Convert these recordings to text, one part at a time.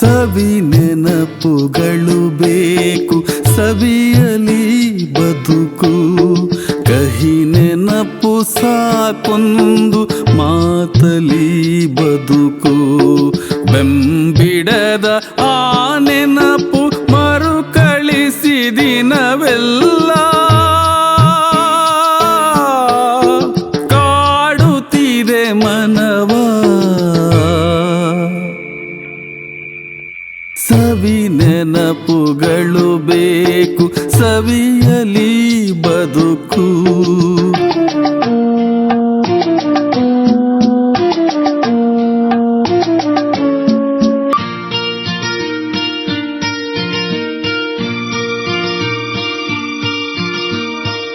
ಸವಿ ನೆನಪುಗಳು ಬೇಕು ಸವಿಯಲಿ ಬದುಕು. ಕಹಿ ನೆನಪು ಸಾಕೊಂದು ಮಾತಲಿ ಬದುಕು. ಬೆಂಬಿಡದ ಆ ನೆನಪು ಮರುಕಳಿಸಿ ಸವಿ ನೆನಪುಗಳು ಬೇಕು ಸವಿಯಲಿ ಬದುಕು.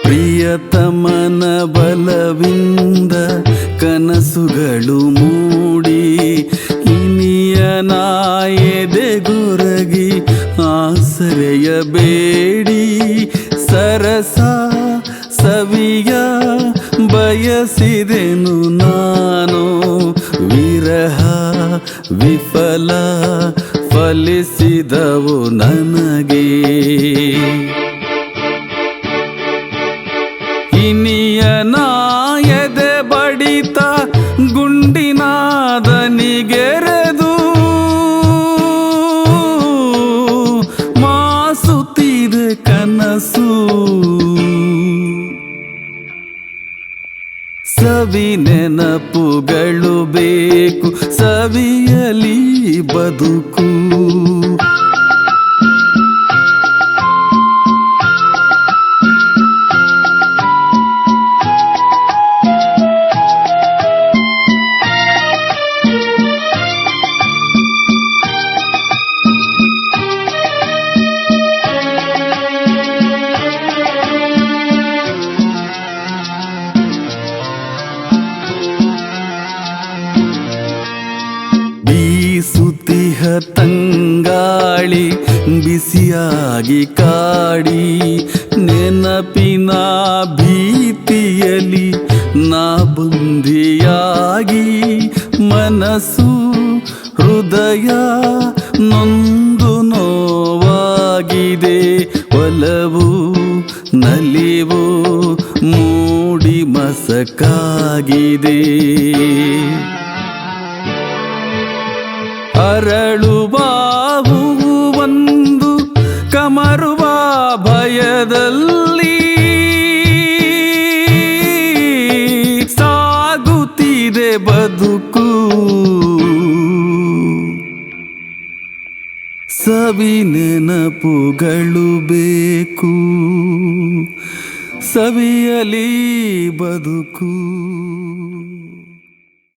ಪ್ರಿಯತಮನ ಬಲವಿಂದ ಕನಸುಗಳು ಮೂಡಿ ಇನಿಯ ಆಸರೆಯ ಬೇಡಿ ಸರಸ ಸವಿಯ ಬಯಸಿದೆನು ನಾನು. ವಿರಹ ವಿಫಲ ಫಲಿಸಿದವು ನನಗೆ. ಇನಿಯ ನಾಯದೆ ಬಡಿತ ಸವಿ ನೆನಪುಗಳು ಬೇಕು ಸವಿಯಲಿ ಬದುಕು. ತಂಗಾಳಿ ಬಿಸಿಯಾಗಿ ಕಾಡಿ ನೆನಪಿನ ಭೀತಿಯಲಿ ನಾ ಬುಂದಿಯಾಗಿ ಮನಸ್ಸು ಹೃದಯ ನೊಂದು ನೋವಾಗಿದೆ. ಒಲವು ನಲಿವು ಮೂಡಿ ಮಸಕಾಗಿದೆ. ಅರಳುವ ಹೂವು ಒಂದು ಕಮರುವ ಭಯದಲ್ಲಿ ಸಾಗುತ್ತಿದೆ ಬದುಕು. ಸವಿ ನೆನಪುಗಳು ಬೇಕು ಸವಿಯಲಿ ಬದುಕು.